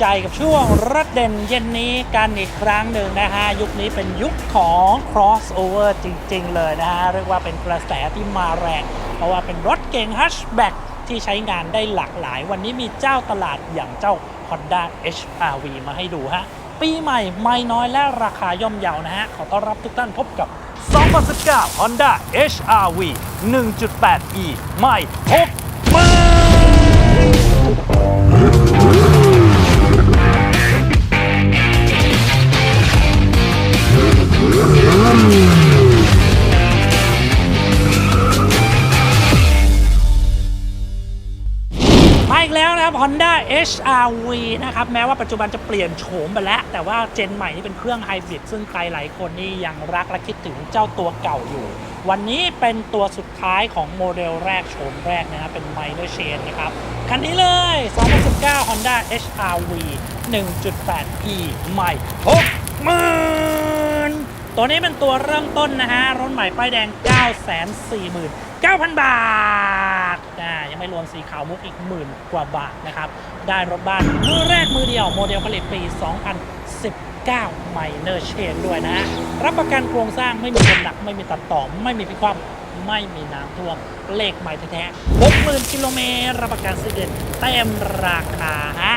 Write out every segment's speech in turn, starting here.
ใจกับช่วงรถเด่นเย็นนี้กันอีกครั้งหนึ่งนะฮะ ยุคนี้เป็นยุคของ crossover จริง ๆ เลยนะฮะ เรียกว่าเป็นกระแสที่มาแรง เพราะว่าเป็นรถเก่ง hatchback ที่ใช้งานได้หลากหลาย วันนี้มีเจ้าตลาดอย่างเจ้า Honda HRV มาให้ดูฮะ ปีใหม่ไม่น้อยและราคาย่อมเยานะฮะ ขอต้อนรับทุกท่านพบกับ 2019 Honda HRV 1.8e ใหม่6 มาอีกแล้วนะครับ Honda HRV นะครับ แม้ว่าปัจจุบันจะเปลี่ยนโฉมไปแล้ว แต่ว่าเจนใหม่นี่เป็นเครื่องไฮบริดซึ่งใครหลายคนนี่ยังรักและคิดถึงเจ้าตัวเก่าอยู่ วันนี้เป็นตัวสุดท้ายของโมเดลแรกโฉมแรกนะครับ เป็น Minor Change นะครับ คันนี้เลย 2019 Honda HRV 1.8e ใหม่6มื่น ตัวนี้เป็นตัวเริ่มต้นนะฮะ รถใหม่ป้ายแดง 949,000 บาทอ่ายังไม่รวมสีขาวมุกอีกหมื่นกว่าบาทนะครับ ได้รถบ้านมือแรกมือเดียวโมเดลผลิตปี 2019 Minor Change ด้วยนะฮะ รับประกันโครงสร้างไม่มีคนหนัก ไม่มีตัดต่อ ไม่มีพิความไม่มีน้ำท่วม เลขใหม่แท้ๆ60,000กิโลเมตรรับประกันซื้อเดือนเต็มราคาฮะ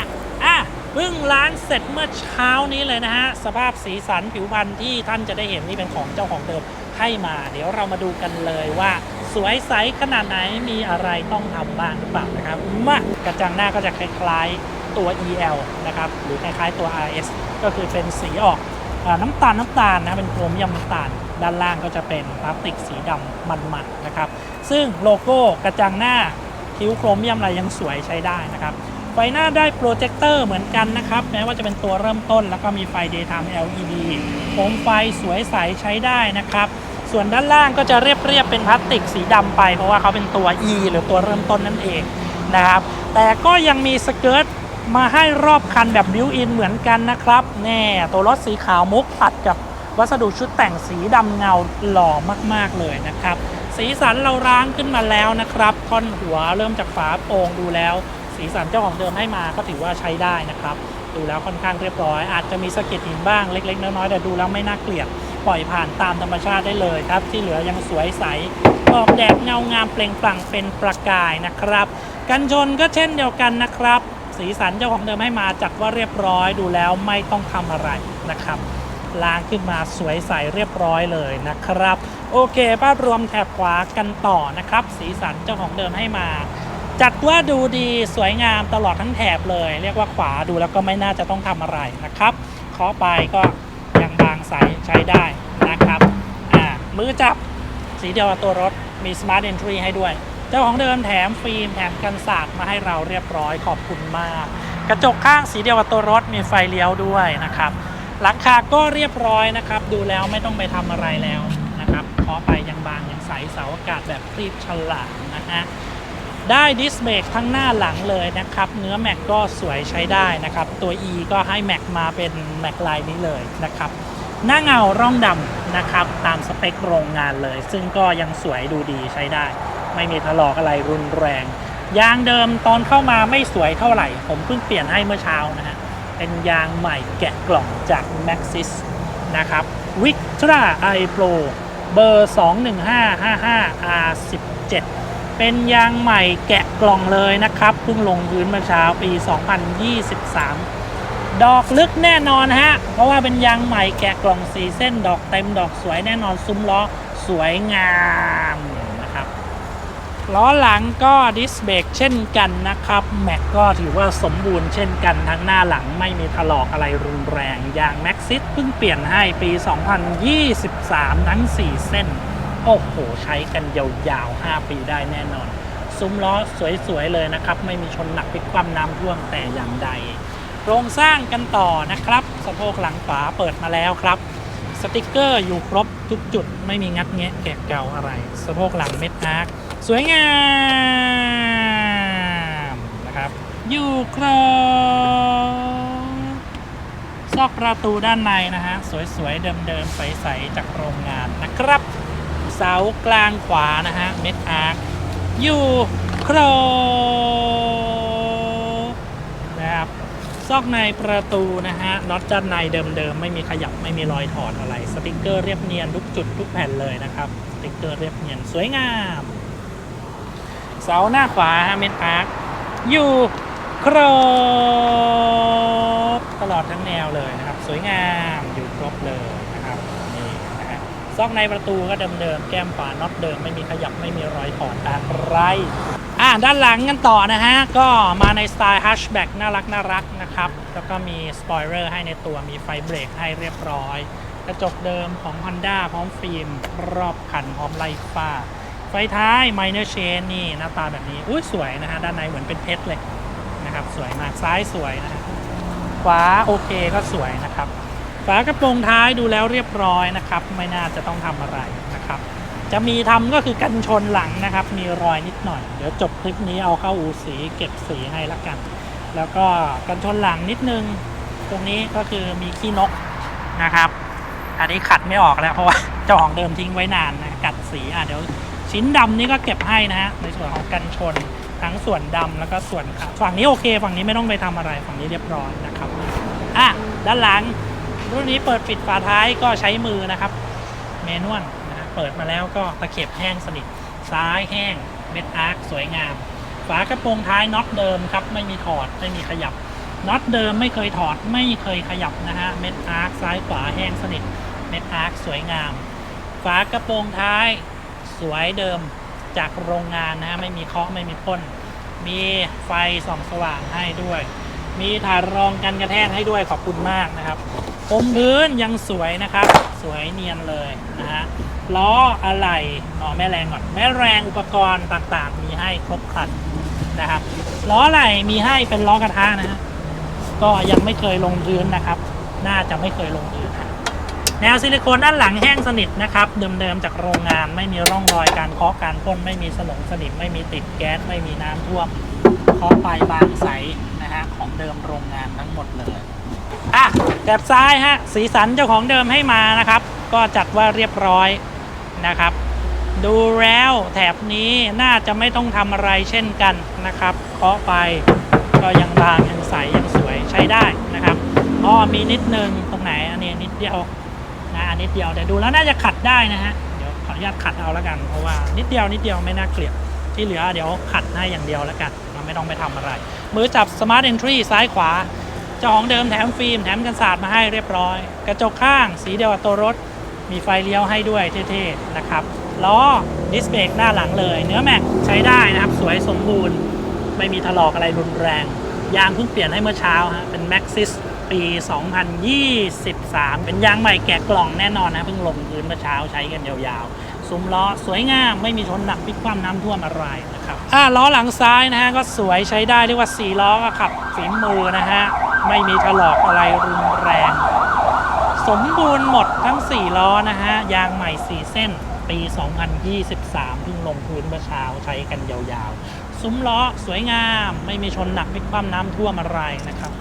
พิ่งล้างเสร็จเมื่อเช้านี้เลยนะฮะ สภาพสีสันผิวพรรณที่ท่านจะได้เห็นนี่เป็นของเจ้าของเดิมให้มา เดี๋ยวเรามาดูกันเลยว่า สวยใสขนาดไหนมีอะไรต้องทำบ้างหรือเปล่านะครับมากระจังหน้าก็จะคล้ายๆตัว EL นะครับ หรือคล้ายๆตัว RS ก็คือเป็นสีออกอน้ำตาลน้ำตาลนะเป็นโครเมียมน้ำตาล ด้านล่างก็จะเป็นพลาสติกสีดำมันๆนะครับ ซึ่งโลโก้กระจังหน้าคิ้วโครเมียมอะไรยังสวยใช้ได้นะครับ ไฟหน้าได้โปรเจคเตอร์เหมือนกันนะครับ แม้ว่าจะเป็นตัวเริ่มต้น แล้วก็มีไฟ daytime LED โคมไฟสวยใสใช้ได้นะครับ ส่วนด้านล่างก็จะเรียบๆเป็นพลาสติกสีดำไป เพราะว่าเขาเป็นตัว E หรือตัวเริ่มต้นนั่นเองนะครับ แต่ก็ยังมีสเกิร์ตมาให้รอบคันแบบบิวอินเหมือนกันนะครับ แน่ตัวรถสีขาวมุกตัดกับวัสดุชุดแต่งสีดำเงาหล่อมากๆเลยนะครับ สีสันเราร้างขึ้นมาแล้วนะครับท่อนหัวเริ่มจากฝาโปร่งดูแล้ว สีสันเจ้าของเดิมให้มาก็ถือว่าใช้ได้นะครับ ดูแล้วค่อนข้างเรียบร้อย อาจจะมีสะเก็ดหินบ้างเล็กๆ น้อยๆแต่ดูแล้วไม่น่าเกลียดปล่อยผ่านตามธรรมชาติได้เลยครับ ที่เหลือยังสวยใสออกแดดเงางามเปล่งปลั่งเป็นประกายนะครับ กันชนก็เช่นเดียวกันนะครับ สีสันเจ้าของเดิมให้มาจัดว่าเรียบร้อยดูแล้วไม่ต้องทำอะไรนะครับล้างขึ้นมาสวยใสเรียบร้อยเลยนะครับ โอเคภาพรวมแถบขวากันต่อนะครับ สีสันเจ้าของเดิมให้มา จัดว่าดูดีสวยงามตลอดทั้งแถบเลย เรียกว่าขวาดูแล้วก็ไม่น่าจะต้องทำอะไรนะครับเคาะไปก็ยังบางใสใช้ได้นะครับอ่ามือจับสีเดียวกับตัวรถมี Smart Entry ให้ด้วย เจ้าของเดิมแถมฟิล์มแถมกันสาดมาให้เราเรียบร้อยขอบคุณมาก กระจกข้างสีเดียวกับตัวรถมีไฟเลี้ยวด้วยนะครับ หลังคาก็เรียบร้อยนะครับ ดูแล้วไม่ต้องไปทำอะไรแล้วนะครับเคาะไปยังบางยังใสเสาอากาศแบบคลีบฉลาดนะฮะ ได้ดิสเบรกทั้งหน้าหลังเลยนะครับ เนื้อแม็กก็สวยใช้ได้นะครับ ตัว E ก็ให้แม็กมาเป็นแม็กลายนี้เลยนะครับ หน้าเงาร่องดำนะครับ ตามสเปคโรงงานเลย ซึ่งก็ยังสวยดูดีใช้ได้ ไม่มีถลอกอะไรรุนแรง ยางเดิมตอนเข้ามาไม่สวยเท่าไหร่ ผมเพิ่งเปลี่ยนให้เมื่อเช้านะฮะ เป็นยางใหม่แกะกล่องจาก Maxis นะครับ Victra i Pro เบอร์ 21555 R17 เป็นยางใหม่แกะกล่องเลยนะครับเพิ่งลงพื้นเมื่อเช้าปี 2023 ดอกลึกแน่นอนฮะ เพราะว่าเป็นยางใหม่แกะกล่องสีเส้นดอกเต็มดอกสวยแน่นอนซุ้มล้อสวยงามนะครับล้อหลังก็ดิสเบรกเช่นกันนะครับ แม็กก็ถือว่าสมบูรณ์เช่นกันทั้งหน้าหลังไม่มีถลอกอะไรรุนแรงยางแม็กซิสเพิ่งเปลี่ยนให้ปี 2023 ทั้ง 4 เส้น โอ้โห ใช้กันยาวๆ 5 ปีได้แน่นอน ซุ้มล้อสวยๆ เลยนะครับ ไม่มีชนหนักพลิกคว่ำน้ำท่วมแต่อย่างใด โครงสร้างกันต่อนะครับ สะโพกหลังขวาเปิดมาแล้วครับ สติกเกอร์อยู่ครบทุกจุด ไม่มีงัดแงะแกะเก่าอะไร สะโพกหลังเม็ดอาร์คสวยงามนะครับ อยู่ครบซอกประตูด้านในนะฮะ สวยๆ เดิมๆ ใสๆ จากโรงงานนะครับ เสากลางขวานะฮะเม็ดอาร์คอยู่ครบนะครับซอกในประตูนะฮะน็อตด้านในเดิมๆ ไม่มีขยับไม่มีรอยถอดอะไร สติกเกอร์เรียบเนียนทุกจุดทุกแผ่นเลยนะครับ สติกเกอร์เรียบเนียนสวยงาม เสาหน้าขวาฮะเมนอาร์คอยู่ครบตลอดทั้งแนวเลยนะครับ สวยงามอยู่ครบเลยนะครับนี่นะฮะ ซอกในประตูก็เดิมๆแก้มฝาน็อตเดิมไม่มีขยับไม่มีรอยถอดอะไรอ่าด้านหลังกันต่อนะฮะ ก็มาในสไตล์ฮัชแบ็กน่ารักน่ารักนะครับ แล้วก็มีสปอยเลอร์ให้ในตัวมีไฟเบรกให้เรียบร้อย กระจกเดิมของ Honda พร้อมฟิล์ม รอบคันพร้อมไลท์ฟ้า ไฟท้าย Minor Chain นี่หน้าตาแบบนี้ อุ้ยสวยนะฮะ ด้านในเหมือนเป็นเพชรเลยนะครับ สวยมากซ้ายสวยนะฮะขวาโอเคก็สวยนะครับ ฝากระโปรงท้ายดูแล้วเรียบร้อยนะครับ ไม่น่าจะต้องทำอะไรนะครับ จะมีทำก็คือกันชนหลังนะครับ มีรอยนิดหน่อย เดี๋ยวจบคลิปนี้เอาเข้าอูสีเก็บสีให้ละกัน แล้วก็กันชนหลังนิดนึง ตรงนี้ก็คือมีขี้นกนะครับ อันนี้ขัดไม่ออกแล้วเพราะว่าเจ้าของเดิมทิ้งไว้นานนะกัดสีอะเดี๋ยวชิ้นดำนี่ก็เก็บให้นะฮะในส่วนของกันชนทั้งส่วนดำแล้วก็ส่วนขาวฝั่งนี้โอเค ฝั่งนี้ไม่ต้องไปทำอะไรฝั่งนี้เรียบร้อยนะครับอะด้านหลัง รุ่นนี้เปิดปิดฝาท้ายก็ใช้มือนะครับเมนวลนะฮะเปิดมาแล้วก็ตะเข็บแห้งสนิทซ้ายแห้งเม็ดอาร์คสวยงาม ฝากระโปรงท้ายน็อตเดิมครับไม่มีถอดไม่มีขยับน็อตเดิมไม่เคยถอดไม่เคยขยับนะฮะเม็ดอาร์คซ้ายขวาแห้งสนิทเม็ดอาร์คสวยงาม ฝากระโปรงท้ายสวยเดิมจากโรงงานนะฮะไม่มีเคาะไม่มีพ่นมีไฟส่องสว่างให้ด้วย มีถาดรองกันกระแทกให้ด้วยขอบคุณมากนะครับ พรมพื้นยังสวยนะครับ สวยเนียนเลยนะฮะล้ออะไหล่อ๋อแม่แรงก่อนแม่แรงอุปกรณ์ต่างๆ มีให้ครบครันนะครับล้ออะไหล่มีให้เป็นล้อกระทะนะฮะก็ยังไม่เคยลงพื้นนะครับ น่าจะไม่เคยลงพื้นนะแนวซิลิโคนด้านหลังแห้งสนิทนะครับเดิมๆจากโรงงานไม่มีร่องรอยการเคาะการพ่นไม่มีสนงสนิมไม่มีติดแก๊สไม่มีน้ำท่วมเคาะไปบางใสนะฮะของเดิมโรงงานทั้งหมดเลย อะแถบซ้ายฮะ สีสันเจ้าของเดิมให้มานะครับ ก็จัดว่าเรียบร้อยนะครับ ดูแล้วแถบนี้น่าจะไม่ต้องทำอะไรเช่นกันนะครับเคาะไปก็ยังบางยังใสยังสวยใช้ได้นะครับอ้อมีนิดนึงตรงไหนอันนี้นิดเดียวนะอันนิดเดียวแต่ดูแล้วน่าจะขัดได้นะฮะเดี๋ยวขออนุญาตขัดเอาแล้วกันเพราะว่านิดเดียวนิดเดียวไม่น่าเกลียดที่เหลือเดี๋ยวขัดให้อย่างเดียวแล้วกันเราไม่ต้องไปทำอะไร มือจับ Smart Entry ซ้ายขวา เจ้าของเดิมแถมฟิล์มแถมกันศาสตร์มาให้เรียบร้อย กระจกข้างสีเดียวกับตัวรถ มีไฟเลี้ยวให้ด้วยเท่ๆนะครับล้อดิสเบรกหน้าหลังเลย เนื้อแม็กใช้ได้นะครับ สวยสมบูรณ์ ไม่มีถลอกอะไรรุนแรง ยางเพิ่งเปลี่ยนให้เมื่อเช้าฮะเป็น Maxis ปี 2023 เป็นยางใหม่แกะกล่องแน่นอนนะเพิ่งลงพื้นเมื่อเช้าใช้กันยาวๆซุ้มล้อสวยงามไม่มีชนหนักพลิกคว่ำน้ำท่วมอะไรนะครับอ่าล้อหลังซ้ายนะฮะก็สวยใช้ได้เรียกว่า4ล้อก็ขับฝีมือนะฮะ ไม่มีถลอกอะไรรุนแรง สมบูรณ์หมดทั้ง 4 ล้อนะฮะ ยางใหม่ 4 เส้น ปี 2023 เพิ่งลงพื้นเมื่อเช้าใช้กันยาวๆ ซุ้มล้อสวยงาม ไม่มีชนหนักพลิกคว่ำน้ำท่วมอะไรนะครับ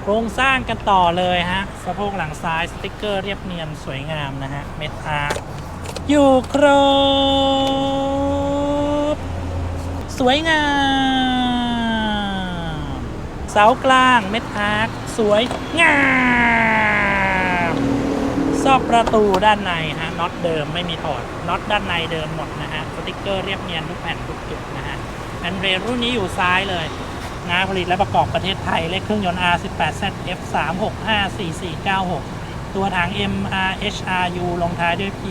โครงสร้างกันต่อเลยฮะ สะโพกหลังซ้ายสติกเกอร์เรียบเนียนสวยงามนะฮะ เม็ดอาร์อยู่ครบ สวยงาม เสากลางเม็ดอาร์คสวยงามซอกประตูด้านในฮะน็อตเดิมไม่มีถอดน็อตด้านในเดิมหมดนะฮะสติกเกอร์เรียบเนียนทุกแผ่นทุกจุดนะฮะแอนเรรุ่นนี้อยู่ซ้ายเลยนะผลิตและประกอบประเทศไทย เลขเครื่องยนต์ R18ZF 3654496 ตัวถัง MRHRU ลงท้ายด้วย P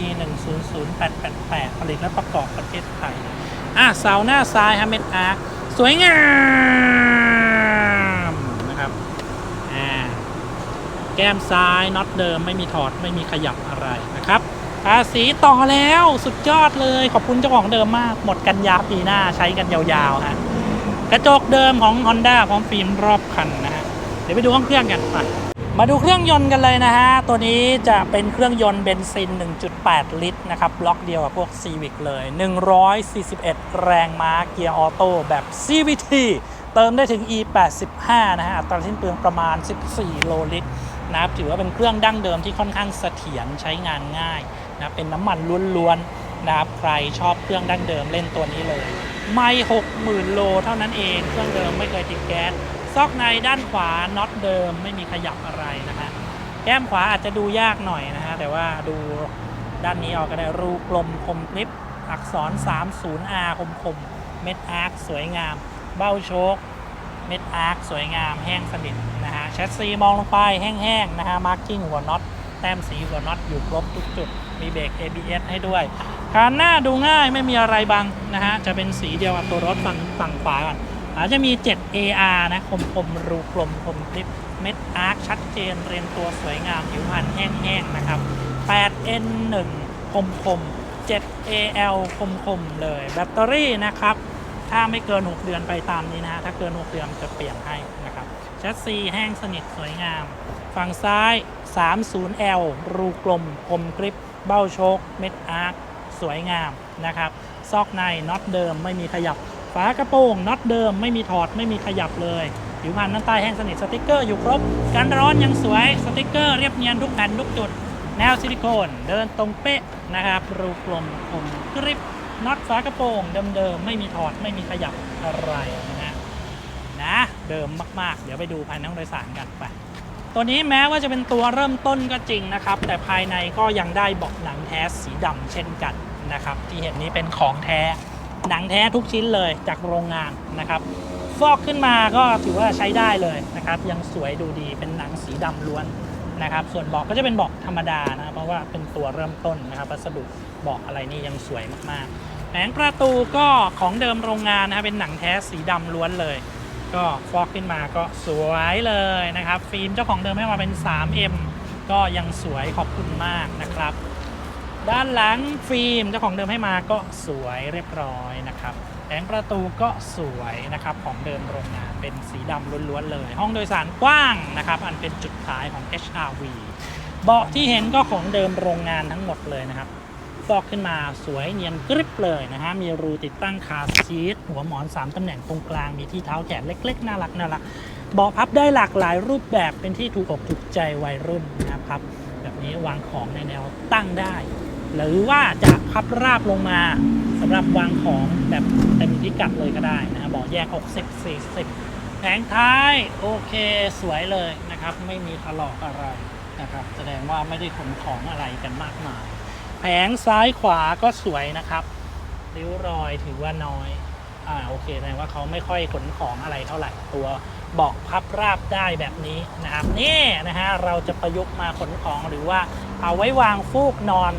100888 ผลิตและประกอบประเทศไทย อะเสาหน้าซ้ายฮะเม็ดอาร์คสวยงามนะครับอ่า แก้มซ้ายน็อตเดิมไม่มีถอดไม่มีขยับอะไรนะครับทาสีต่อแล้วสุดยอดเลยขอบคุณเจ้าของเดิมมาก หมดกันยาปีหน้าใช้กันยาวๆฮะกระจกเดิมของ Honda พร้อมฟิล์มรอบคันนะฮะเดี๋ยวไปดูห้องเครื่องกันไปมาดูเครื่องยนต์กันเลยนะฮะ ตัวนี้จะเป็นเครื่องยนต์เบนซิน 1.8 ลิตรนะครับบล็อกเดียวกับพวก Civic เลย 141 แรงม้าเกียร์ออโต้แบบ CVT เติมได้ถึง E85 นะฮะอัตราสิ้นเปลืองประมาณ 14 โลลิตร นะครับถือว่าเป็นเครื่องดั้งเดิมที่ค่อนข้างเสถียรใช้งานง่ายนะเป็นน้ำมันล้วนๆนะครับใครชอบเครื่องดั้งเดิมเล่นตัวนี้เลย ไม่60,000 โลเท่านั้นเองเครื่องเดิมไม่เคยติดแก๊สซอกในด้านขวาน็อตเดิมไม่มีขยับอะไรนะฮะแก้มขวาอาจจะดูยากหน่อยนะฮะแต่ว่าดูด้านนี้ออกก็ได้รูกลมคมกริบอักษร 30R คมคมเม็ดอาร์คสวยงาม เบ้าโชคเม็ดอาร์คสวยงามแห้งสนิท แชสซีมองลงไปแห้งๆนะฮะมาร์กิ้งหัวน็อตแต้มสีหัวน็อตอยู่ครบทุกจุด มีเบรก ABS ให้ด้วยคานหน้าดูง่ายไม่มีอะไรบังนะฮะจะเป็นสีเดียวกับตัวรถฝั่งฝั่งขวาก่อนอาจจะมี 7 AR นะคมคมรูกลมคมคลิปเม็ดอาร์คชัดเจนเรียงตัวสวยงามผิวพรรณแห้งๆนะครับ 8N1 คมคม 7AL คมคมเลย แบตเตอรี่นะครับ ถ้าไม่เกิน 6 เดือนไปตามนี้นะฮะถ้าเกิน 6 เดือนจะเปลี่ยนให้ ชสซีแห้งสนิทสวยงาม ฝั่งซ้าย 30L รูกลมคมกริป เบ้าโชค เม็ดอาร์คสวยงามนะครับ ซอกในน็อตเดิมไม่มีขยับ ฝากระโปรงน็อตเดิมไม่มีถอดไม่มีขยับเลย ผิวพรรณน้ำใต้แห้งสนิทสติกเกอร์อยู่ครบ กันร้อนยังสวยสติกเกอร์เรียบเนียนทุกแผ่นทุกจุด แนวซิลิโคนเดินตรงเป๊ะนะครับ รูกลมคมกริปน็อตฝากระโปรงเดิมๆไม่มีถอดไม่มีขยับอะไรนะนะ เดิมมาก ๆ เดี๋ยวไปดูภายในห้องโดยสารกันไป ตัวนี้แม้ว่าจะเป็นตัวเริ่มต้นก็จริงนะครับ แต่ภายในก็ยังได้เบาะหนังแท้สีดำเช่นกันนะครับ ที่เห็นนี้เป็นของแท้หนังแท้ทุกชิ้นเลยจากโรงงานนะครับ ฟอกขึ้นมาก็ถือว่าใช้ได้เลยนะครับ ยังสวยดูดีเป็นหนังสีดำล้วนนะครับ ส่วนเบาะก็จะเป็นเบาะธรรมดานะเพราะว่าเป็นตัวเริ่มต้นนะครับวัสดุเบาะอะไรนี่ยังสวยมากๆแผงประตูก็ของเดิมโรงงานนะครับเป็นหนังแท้สีดำล้วนเลย ก็ฟอกขึ้นมาก็สวยเลยนะครับ ฟิล์มเจ้าของเดิมให้มาเป็น 3M ก็ยังสวยขอบคุณมากนะครับ ด้านหลังฟิล์มเจ้าของเดิมให้มาก็สวยเรียบร้อยนะครับแผงประตูก็สวยนะครับของเดิมโรงงานเป็นสีดำล้วนๆเลย ห้องโดยสารกว้างนะครับ อันเป็นจุดขายของ HRV เบาะที่เห็นก็ของเดิมโรงงานทั้งหมดเลยนะครับ ฟอกขึ้นมาสวยเนียนกริบเลยนะฮะ มีรูติดตั้งคาซีทหัวหมอน 3 ตำแหน่งตรงกลาง มีที่เท้าแขนเล็ก ๆ น่ารักน่ารักเบาะพับได้หลากหลายรูปแบบเป็นที่ถูกอกถูกใจวัยรุ่นนะครับ แบบนี้วางของในแนวตั้งได้ หรือว่าจะพับราบลงมาสำหรับวางของแบบเต็มพิกัดเลยก็ได้นะฮะเบาะแยก 60 40 แผงท้ายโอเคสวยเลยนะครับ ไม่มีถลอกอะไรนะครับ แสดงว่าไม่ได้ขนของอะไรกันมากมาย งซ้ายขวาก็สวยนะครับริ้วรอยถือว่าน้อย อ่าโอเคแสดงว่าเขาไม่ค่อยขนของอะไรเท่าไหร่ตัวเบาะพับราบได้แบบนี้นะครับนี่นะฮะเราจะประยุกต์มาขนของหรือว่าเอาไว้วางฟูกนอน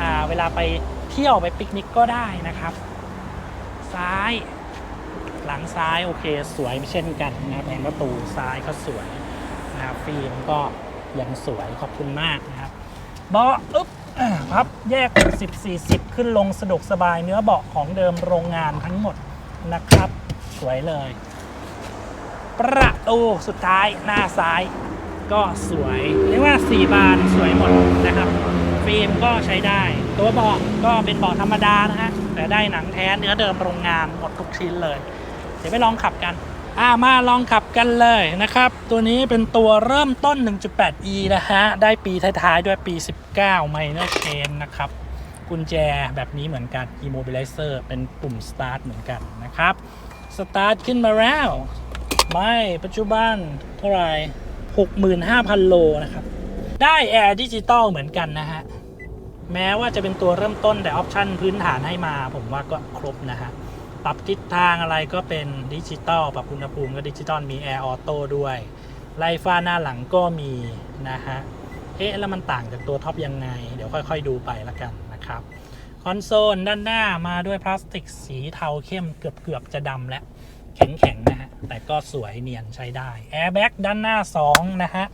อ่าเวลาไปเที่ยวไปปิกนิกก็ได้นะครับ ซ้ายหลังซ้ายโอเคสวยเช่นกันนะครับแผงประตูซ้ายก็สวยนะครับฟิล์มก็ยังสวยขอบคุณมากนะครับเบาะอึ๊บ พับแยก 10 40 ขึ้นลงสะดวกสบายเนื้อเบาะของเดิมโรงงานทั้งหมดนะครับ สวยเลย ประตูสุดท้ายหน้าซ้าย ก็สวยเรียกว่า 4 บานสวยหมดนะครับ ฟิล์มก็ใช้ได้ ตัวเบาะก็เป็นเบาะธรรมดานะฮะแต่ได้หนังแท้เนื้อเดิมโรงงานหมดทุกชิ้นเลย เดี๋ยวไปลองขับกัน อ่ามาลองขับกันเลยนะครับ ตัวนี้เป็นตัวเริ่มต้น 1.8e นะฮะ ได้ปีท้ายๆ ด้วยปี 19 Minor Chain นะครับ กุญแจแบบนี้เหมือนกัน Immobilizer เป็นปุ่ม Start เหมือนกันนะครับ Start ขึ้นมาแล้ว ไม่ปัจจุบันเท่าไหร่ 65,000 โลนะครับ ได้แอร์ดิจิตอลเหมือนกันนะฮะ แม้ว่าจะเป็นตัวเริ่มต้นแต่ออปชั่นพื้นฐานให้มา ผมว่าก็ครบนะฮะ ปรับทิศทางอะไรก็เป็นดิจิตอลปรับอุณหภูมิก็ดิจิตอลมีแอร์ออโต้ด้วย ไล่ฟ้าหน้าหลังก็มีนะฮะ เอ๊ะ แล้วมันต่างจากตัวท็อปยังไง เดี๋ยวค่อยๆดูไปละกันนะครับ คอนโซลด้านหน้ามาด้วยพลาสติกสีเทาเข้มเกือบๆจะดำแล้ว แข็งๆนะฮะ แต่ก็สวยเนียนใช้ได้แอร์แบ็กด้านหน้า 2 นะฮะ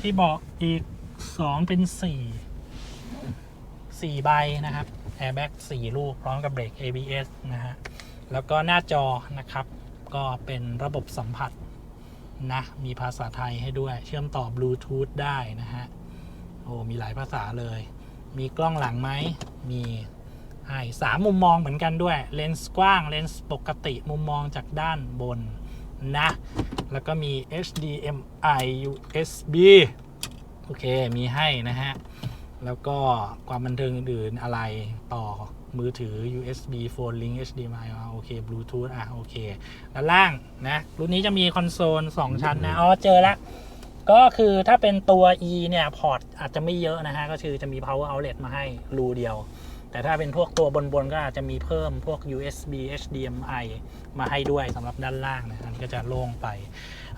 ที่บอกอีก 2 เป็น 4 4 ใบนะครับแอร์แบ็ก4ลูกพร้อมกับเบรก ABS นะฮะ แล้วก็หน้าจอนะครับ ก็เป็นระบบสัมผัสนะ มีภาษาไทยให้ด้วย เชื่อมต่อบลูทูธได้นะฮะ โอ้ มีหลายภาษาเลย มีกล้องหลังไหม มีให้สามมุมมองเหมือนกันด้วย เลนส์กว้าง เลนส์ปกติ มุมมองจากด้านบนนะ แล้วก็มี HDMI USB โอเค มีให้นะฮะ แล้วก็ความบันเทิงอื่นๆอะไรต่อ มือถือ USB phone link HDMI อะโอเค Bluetooth อะโอเค ด้านล่างนะ รุ่นนี้จะมีคอนโซล 2 ชั้นนะ อ๋อ เจอละ ก็คือถ้าเป็นตัว E เนี่ยพอร์ตอาจจะไม่เยอะนะฮะ ก็คือจะมี power outlet มาให้รูเดียว แต่ถ้าเป็นพวกตัวบน ๆ ก็อาจจะมีเพิ่มพวก USB HDMI มาให้ด้วยสำหรับด้านล่างนะอันนี้ก็จะโล่งไป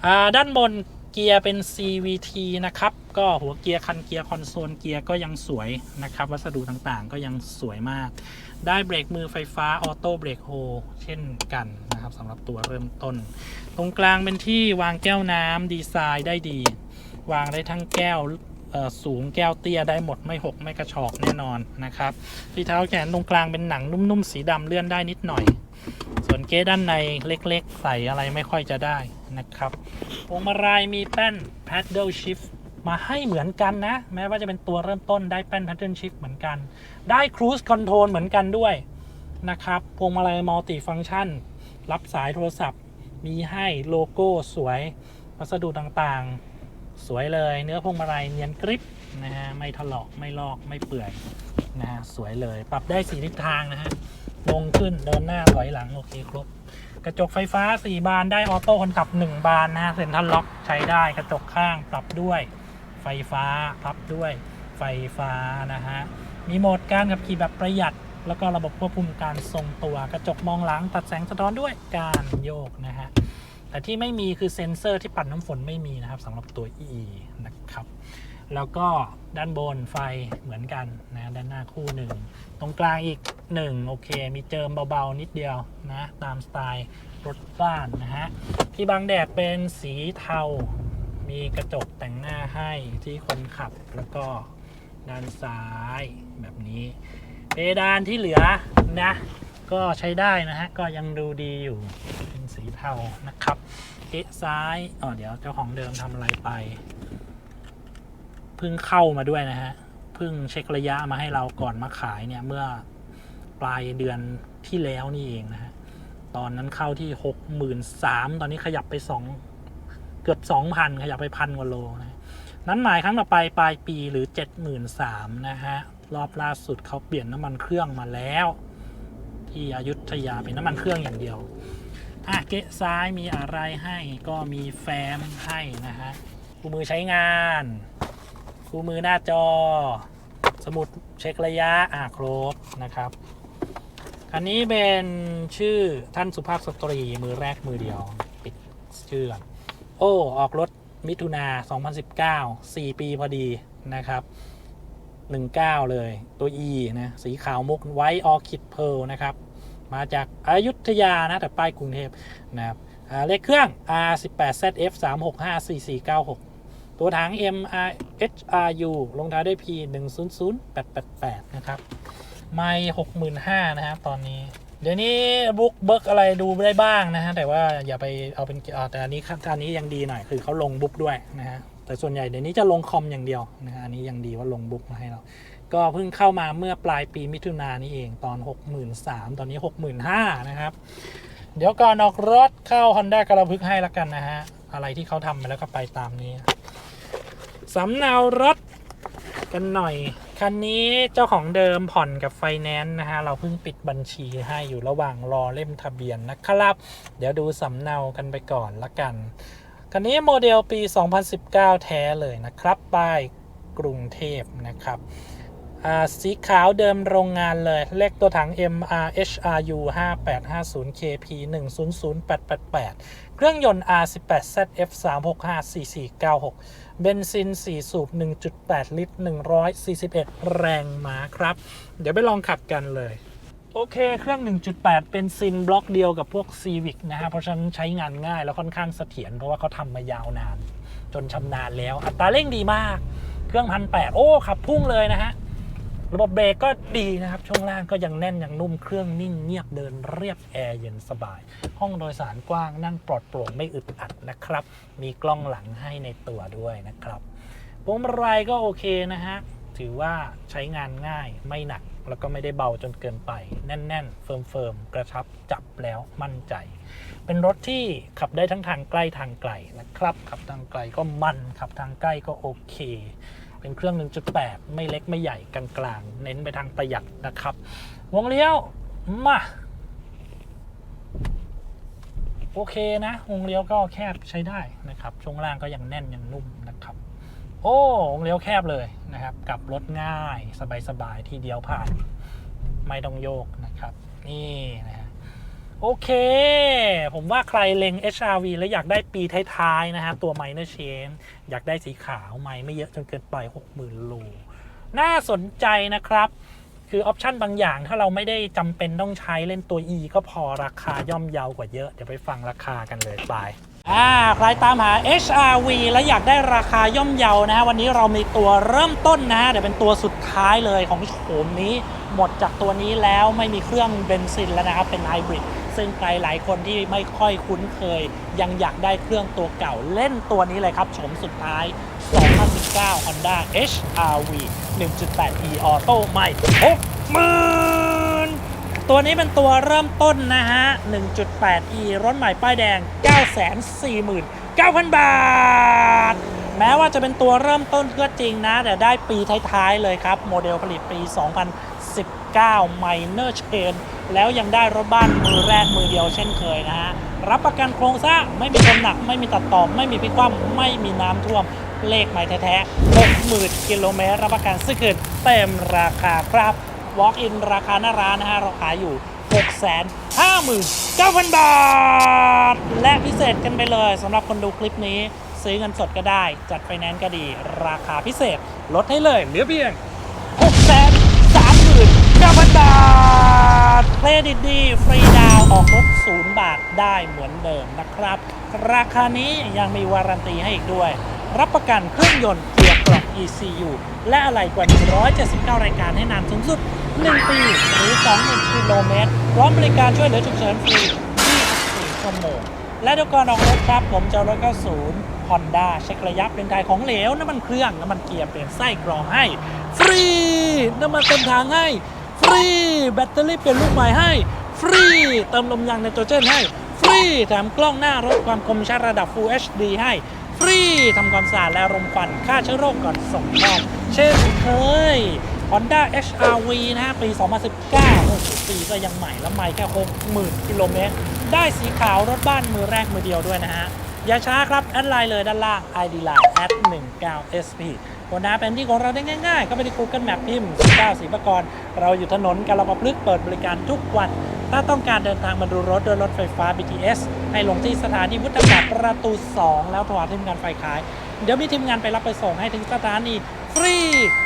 อ่าด้านบน เกียร์เป็น CVT นะครับ ก็หัวเกียร์คันเกียร์คอนโซลเกียร์ก็ยังสวยนะครับ วัสดุต่างๆ ก็ยังสวยมาก ได้เบรกมือไฟฟ้าออโต้เบรกโฮเช่นกันนะครับสำหรับตัวเริ่มต้น ตรงกลางเป็นที่วางแก้วน้ำดีไซน์ได้ดี วางได้ทั้งแก้วสูงแก้วเตี้ยได้หมดไม่หกไม่กระชอกแน่นอนนะครับที่เท้าแขนตรงกลางเป็นหนังนุ่มๆ สีดำเลื่อนได้นิดหน่อย ส่วนเก๊ด้านในเล็กๆ ใส่อะไรไม่ค่อยจะได้ นะครับพวงมาลัยมีแป้น paddle shift มาให้เหมือนกันนะ แม้ว่าจะเป็นตัวเริ่มต้นได้แป้น paddle shift เหมือนกัน ได้ cruise control เหมือนกันด้วยนะครับพวงมาลัย multi function รับสายโทรศัพท์ มีให้โลโก้สวย วัสดุต่างๆ สวยเลย เนื้อพวงมาลัยเนียนกริปนะฮะไม่ถลอกไม่ลอกไม่เปื่อยนะฮะสวยเลย ปรับได้สีทิศทางนะฮะลงขึ้นเดินหน้าถอยหลัง โอเคครบ กระจกไฟฟ้า 4 บานได้ออโต้คนขับ 1 บานนะฮะเซ็นทรัลล็อกใช้ได้กระจกข้างปรับด้วยไฟฟ้าพับด้วยไฟฟ้านะฮะมีโหมดการขับขี่แบบประหยัด แล้วก็ระบบควบคุมการทรงตัวกระจกมองหลังตัดแสงสะท้อนด้วยการโยกนะฮะแต่ที่ไม่มีคือเซ็นเซอร์ที่ปัดน้ำฝนไม่มีนะครับสำหรับตัว E นะครับ แล้วก็ด้านบนไฟเหมือนกันนะด้านหน้าคู่หนึ่งตรงกลางอีกหนึ่งโอเค มีเจิมเบาๆ นิดเดียวนะตามสไตล์รถบ้านนะฮะที่บังแดดเป็นสีเทา มีกระจกแต่งหน้าให้ที่คนขับแล้วก็ด้านซ้ายแบบนี้ เพดานที่เหลือนะก็ใช้ได้นะฮะ ก็ยังดูดีอยู่เป็นสีเทานะครับเอ๊ะซ้ายอ๋อเดี๋ยวเจ้าของเดิมทำอะไรไป เพิ่งเข้ามาด้วยนะฮะเพิ่งเช็คระยะมาให้เราก่อนมาขายเนี่ยเมื่อปลายเดือนที่แล้วนี่เองนะฮะตอนนั้นเข้าที่หกหมื่นสามตอนนี้ขยับไปสองเกือบสองพันขยับไปพันกว่าโลนะนั้นหมายครั้งต่อไปปลายปีหรือเจ็ดหมื่นสามนะฮะ รอบล่าสุดเขาเปลี่ยนน้ำมันเครื่องมาแล้ว ที่อยุธยาเป็นน้ำมันเครื่องอย่างเดียว อะเกะซ้ายมีอะไรให้ก็มีแฟ้มให้นะฮะคู่มือใช้งาน คู่มือหน้าจอ สมุดเช็คระยะอะครบนะครับ คันนี้เป็นชื่อท่านสุภาพสตรีมือแรกมือเดียว ปิดชื่อโอ้ออกรถมิถุนา 2019 4 ปีพอดีนะครับ 19 เลย ตัว E นะ สีขาวมุกไว้ออคิดเพลนะครับ มาจากอายุทยานะ แต่ป้ายกรุงเทพนะครับเลขเครื่อง R18ZF 3654496 ตัวถัง MRHRU ลงท้ายด้วย P 1 0 0 8 8 8 นะครับ ไม่หกหมื่นห้านะครับตอนนี้ เดี๋ยวนี้บุ๊กเบิกอะไรดูได้บ้างนะฮะ แต่ว่าอย่าไปเอาเป็นแต่อันนี้อันนี้ยังดีหน่อย คือเขาลงบุ๊กด้วยนะฮะ แต่ส่วนใหญ่เดี๋ยวนี้จะลงคอมอย่างเดียวนะฮะ อันนี้ยังดีว่าลงบุ๊กมาให้เรา ก็เพิ่งเข้ามาเมื่อปลายปีมิถุนายนนี้เองตอน 63,000ตอนนี้ 65,000นะครับ เดี๋ยวก่อนออกรถเข้า Honda กระพึกให้ละกันนะฮะ อะไรที่เขาทำไปแล้วก็ไปตามนี้ สำเนารถกันหน่อย คันนี้เจ้าของเดิมผ่อนกับไฟแนนซ์นะฮะ เราเพิ่งปิดบัญชีให้อยู่ระหว่างรอเล่มทะเบียนนะครับ เดี๋ยวดูสำเนากันไปก่อนละกัน คันนี้โมเดลปี 2019 แท้เลยนะครับป้ายกรุงเทพนะครับอ่าสีขาวเดิมโรงงานเลย เลขตัวถัง MRHRU 5850 KP 100888 เครื่องยนต์ R18ZF 3654496 เบนซิน 4 สูบ 1.8 ลิตร 141 แรงม้าครับ เดี๋ยวไปลองขับกันเลย โอเค เครื่อง 1.8 เป็นซินบล็อกเดียวกับพวก Civic นะฮะ เพราะฉะนั้นใช้งานง่ายแล้วค่อนข้างเสถียรเพราะว่าเขาทำมายาวนาน จนชำนาญแล้ว อัตราเร่งดีมาก เครื่องพันแปดโอ้ ขับพุ่งเลยนะฮะ ระบบเบรกก็ดีนะครับ ช่วงล่างก็ยังแน่นยังนุ่มเครื่องนิ่งเงียบเดินเรียบแอร์เย็นสบาย ห้องโดยสารกว้างนั่งปลอดโปร่งไม่อึดอัดนะครับ มีกล้องหลังให้ในตัวด้วยนะครับพวงมาลัยก็โอเคนะฮะถือว่าใช้งานง่ายไม่หนัก แล้วก็ไม่ได้เบาจนเกินไป แน่น ๆ เฟิร์มๆ กระชับจับแล้วมั่นใจ เป็นรถที่ขับได้ทั้งทางใกล้ทางไกลนะครับ ขับทางไกลก็มัน ขับทางใกล้ก็โอเค เป็นเครื่อง 1.8 ไม่เล็กไม่ใหญ่กลางๆ เน้นไปทางประหยัดนะครับ วงเลี้ยว มา โอเคนะ วงเลี้ยวก็แคบใช้ได้นะครับ ช่วงล่างก็ยังแน่นยังนุ่มนะครับ โอ้ วงเลี้ยวแคบเลยนะครับ กลับรถง่ายสบายๆ ทีเดียวผ่าน ไม่ต้องโยกนะครับ นี่นะฮะ โอเค ผมว่าใครเล็ง HRV แล้วอยากได้ปีท้ายๆนะฮะ ตัว Minor Chain อยากได้สีขาวไม่ไม่เยอะจนเกินไป 60,000 โล น่าสนใจนะครับ คือออปชันบางอย่างถ้าเราไม่ได้จำเป็นต้องใช้เล่นตัว E ก็พอราคาย่อมเยาวกว่าเยอะ เดี๋ยวไปฟังราคากันเลยไปอ่าใครตามหา HRV แล้วอยากได้ราคาย่อมเยานะฮะ วันนี้เรามีตัวเริ่มต้นนะฮะเดี๋ยวเป็นตัวสุดท้ายเลยของโฉมนี้ หมดจากตัวนี้แล้วไม่มีเครื่องเบนซินแล้วนะครับ เป็นไฮบริด ซึ่งใครหลายคนที่ไม่ค่อยคุ้นเคย ยังอยากได้เครื่องตัวเก่าเล่นตัวนี้เลยครับโฉมสุดท้าย 2019 Honda HRV 1.8e Auto ใหม่60,000ตัวนี้เป็นตัวเริ่มต้นนะฮะ 1.8e รถใหม่ป้ายแดง 949,000 บาท แม้ว่าจะเป็นตัวเริ่มต้นก็จริงนะ แต่ได้ปีท้าย ๆ เลยครับ โมเดลผลิตปี 2019 Minor Chain แล้วยังได้รถบ้านมือแรกมือเดียวเช่นเคยนะฮะ รับประกันโครงสร้างไม่มีชนหนัก ไม่มีตัดต่อ ไม่มีพิกคว่ำไม่มีน้ำท่วม เลขใหม่แท้ๆ60,000กิโลเมตรรับประกันซื้อคืนเต็มราคาครับ Walk in ราคาหน้าร้านนะฮะเราขายอยู่ 659,000 บาท และพิเศษกันไปเลยสำหรับคนดูคลิปนี้ ซื้อเงินสดก็ได้ จัดไฟแนนซ์ก็ดี ราคาพิเศษ ลดให้เลยเหลือเพียง639,000 บาท เครดิตดี ฟรีดาวออกรถ0บาทได้เหมือนเดิมนะครับ ราคานี้ยังมีวารันตีให้อีกด้วย รับประกันเครื่องยนต์เกียร์กล่อง ECU และอะไรกว่า 179 รายการให้นานสูงสุด 1 ปีหรือ 20,000กิโลเมตรพร้อมบริการช่วยเหลือฉุกเฉินฟรี 24 ชั่วโมง และเดี๋ยวก่อนออกรถครับ ผมจะเอารถเข้าศูนย์ Honda เช็คระยะเป็นไทยของเหลวน้ำมันเครื่องน้ำมันเกียร์เปลี่ยนไส้กรองให้ ฟรีน้ำมันเต็มทางให้ ฟรีแบตเตอรี่เปลี่ยนลูกใหม่ให้ ฟรีเติมลมยางไนโตรเจนให้ ฟรีแถมกล้องหน้ารถความคมชัดระดับ Full HD ให้ ฟรีทำความสะอาดและรมควันฆ่าเชื้อโรคก่อนส่งมอบเช่นเคย Honda HRV นะฮะปี 2019 6ปีก็ยังใหม่และใหม่แค่ 60,000 กิโลเมตร ได้สีขาวรถบ้านมือแรกมือเดียวด้วยนะฮะ อย่าช้าครับ แอดไลน์เลยด้านล่าง ID Line แอด19 SP บนหน้าแผนที่ของเราได้ง่ายๆ ก็ไปที่ Google Map พิมพ์19สีประกรเราอยู่ถนนกาลปพลึกษ์เปิดบริการทุกวัน ถ้าต้องการเดินทางมาดูรถด้วยรถไฟฟ้า BTS ให้ลงที่สถานีวุฒากาศประตู 2 แล้วโทรหาทีมงานไฟขาย เดี๋ยวมีทีมงานไปรับไปส่งให้ถึงสถานีฟรี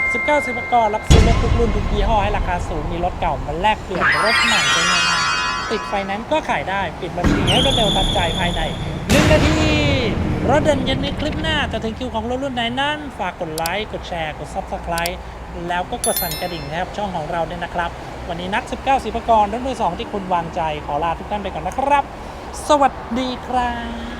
19สิบประกรรับซื้อรถทุกรุ่นทุกยี่ห้อให้ราคาสูง มีรถเก่ามาแลกเปลี่ยนรถใหม่ได้ง่ายๆติดไฟแนนซ์ก็ขายได้ ปิดบัญชีให้รวดเร็วทันใจภายใน1นาที รถเด่นยันในคลิปหน้าจะถึงคิวของรถรุ่นไหนนั้น ฝากกดไลค์ กดแชร์ กด Subscribe แล้วก็กดสั่นกระดิ่งนะครับช่องของเราเนี่ยนะครับ วันนี้นัด19สิบประกรณ์รถมือสองที่คุณวางใจขอลาทุกท่านไปก่อนนะครับ สวัสดีครับ